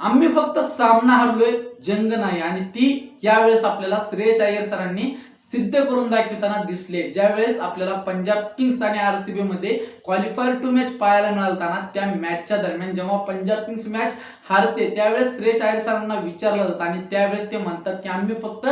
आम्ही फक्त सामना हरलोय जंग नाही. आणि ती यावेळेस आपल्याला श्रेयस अय्यर सरांनी सिद्ध करून दाखवताना दिसले. ज्यावेळेस आपल्याला पंजाब किंग्स आणि आरसीबी मध्ये क्वालिफायर टू मॅच पाहायला मिळालताना त्या मॅचच्या दरम्यान जेव्हा पंजाब किंग्स मॅच हारते त्यावेळेस श्रेयस अय्यर सरांना विचारलं जातं. आणि त्यावेळेस ते म्हणतात की आम्ही फक्त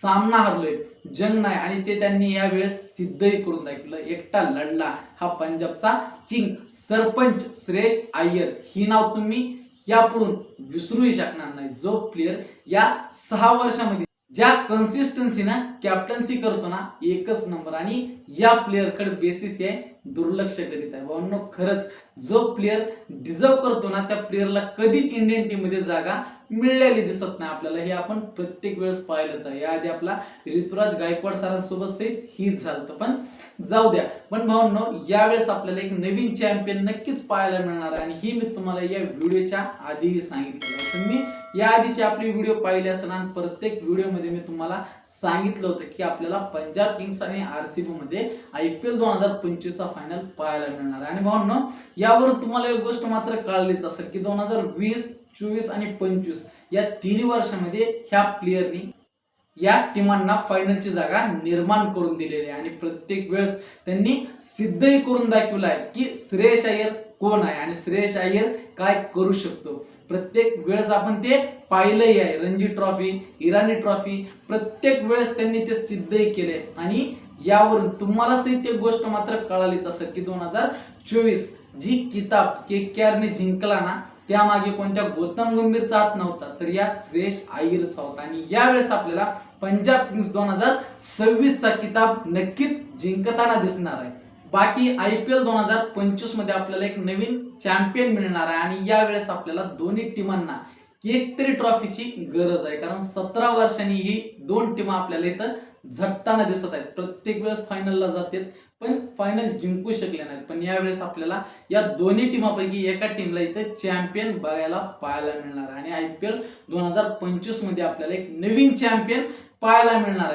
सामना हरलोय जंग नाही. आणि ते त्यांनी यावेळेस सिद्धही करून दाखवलं. एकटा लढला हा पंजाबचा किंग सरपंच श्रेयस अय्यर. ही नाव तुम्ही यापुढून विसरूही शकणार नाही. जो प्लेअर या सहा वर्षामध्ये ज्या कन्सिस्टन्सीनं कॅप्टन्सी करतो ना एकच नंबर आणि या प्लेअरकडे बेसिस आहे दुर्लक्ष करीत आहे. भावनो खरंच जो प्लेअर डिझर्व करतो ना त्या प्लेअरला कधीच इंडियन टीममध्ये जागा मिळालेली दिसत नाही आपल्याला. हे आपण प्रत्येक वेळेस पाहिलंच आहे. याआधी आपला ऋतुराज गायकवाड सरांसोबत सहित हीच झालं पण जाऊ द्या. पण भावनो यावेळेस आपल्याला एक नवीन चॅम्पियन नक्कीच पाहायला मिळणार आहे. आणि ही मी तुम्हाला या व्हिडिओच्या आधीही सांगितलेलं आहे. तुम्ही या आधीचे आपले व्हिडिओ पाहिले असताना आणि प्रत्येक व्हिडिओमध्ये मी तुम्हाला सांगितलं होतं की आपल्याला पंजाब किंग्स आणि आर सी बीमध्ये आय पी एल दोन हजार पंचवीसचा फायनल पाहायला मिळणार आहे. आणि भावनो यावरून तुम्हाला एक गोष्ट मात्र कळलीच असेल की दोन हजार वीस चोवीस आणि पंचवीस या तिन्ही वर्षामध्ये ह्या प्लेयरनी या टीमांना फायनलची जागा निर्माण करून दिलेली आहे. आणि प्रत्येक वेळेस त्यांनी सिद्धही करून दाखवलं आहे की श्रेयस अय्यर कोण आहे आणि श्रेयस अय्यर काय करू शकतो. प्रत्येक वेळेस आपण ते पाहिलंही आहे. रणजी ट्रॉफी इराणी ट्रॉफी प्रत्येक वेळेस त्यांनी ते सिद्धही केले. आणि यावरून तुम्हाला ते गोष्ट मात्र कळालीच असेल की दोन हजार चोवीस जी किताब के के आरने जिंकला ना त्यामागे कोणत्या गौतम गंभीरचा हात नव्हता तर या श्रेष आईरचा होता आणि यावेळेस आपल्याला पंजाब किंग्स दोन हजार सव्वीसचा किताब नक्कीच जिंकताना दिसणार आहे. बाकी आय पी एल दोन हजार पंचवीसमध्ये आपल्याला एक नवीन चॅम्पियन मिळणार आहे. आणि यावेळेस आपल्याला दोन्ही टीमांना एक तरी ट्रॉफीची गरज आहे. कारण सतरा वर्षांनी ही दोन टीम आपल्याला इथं झटताना दिसत आहेत. प्रत्येक वेळेस फायनलला जातात. पण फायनल जिंकू शकले नाहीत. पण यावेळेस आपल्याला या दोन्ही टीमापैकी एका टीमला इथं चॅम्पियन बघायला पाहायला मिळणार आहे. आणि आय पी एल दोन हजार पंचवीसमध्ये आपल्याला एक नवीन चॅम्पियन पाहायला मिळणार आहे.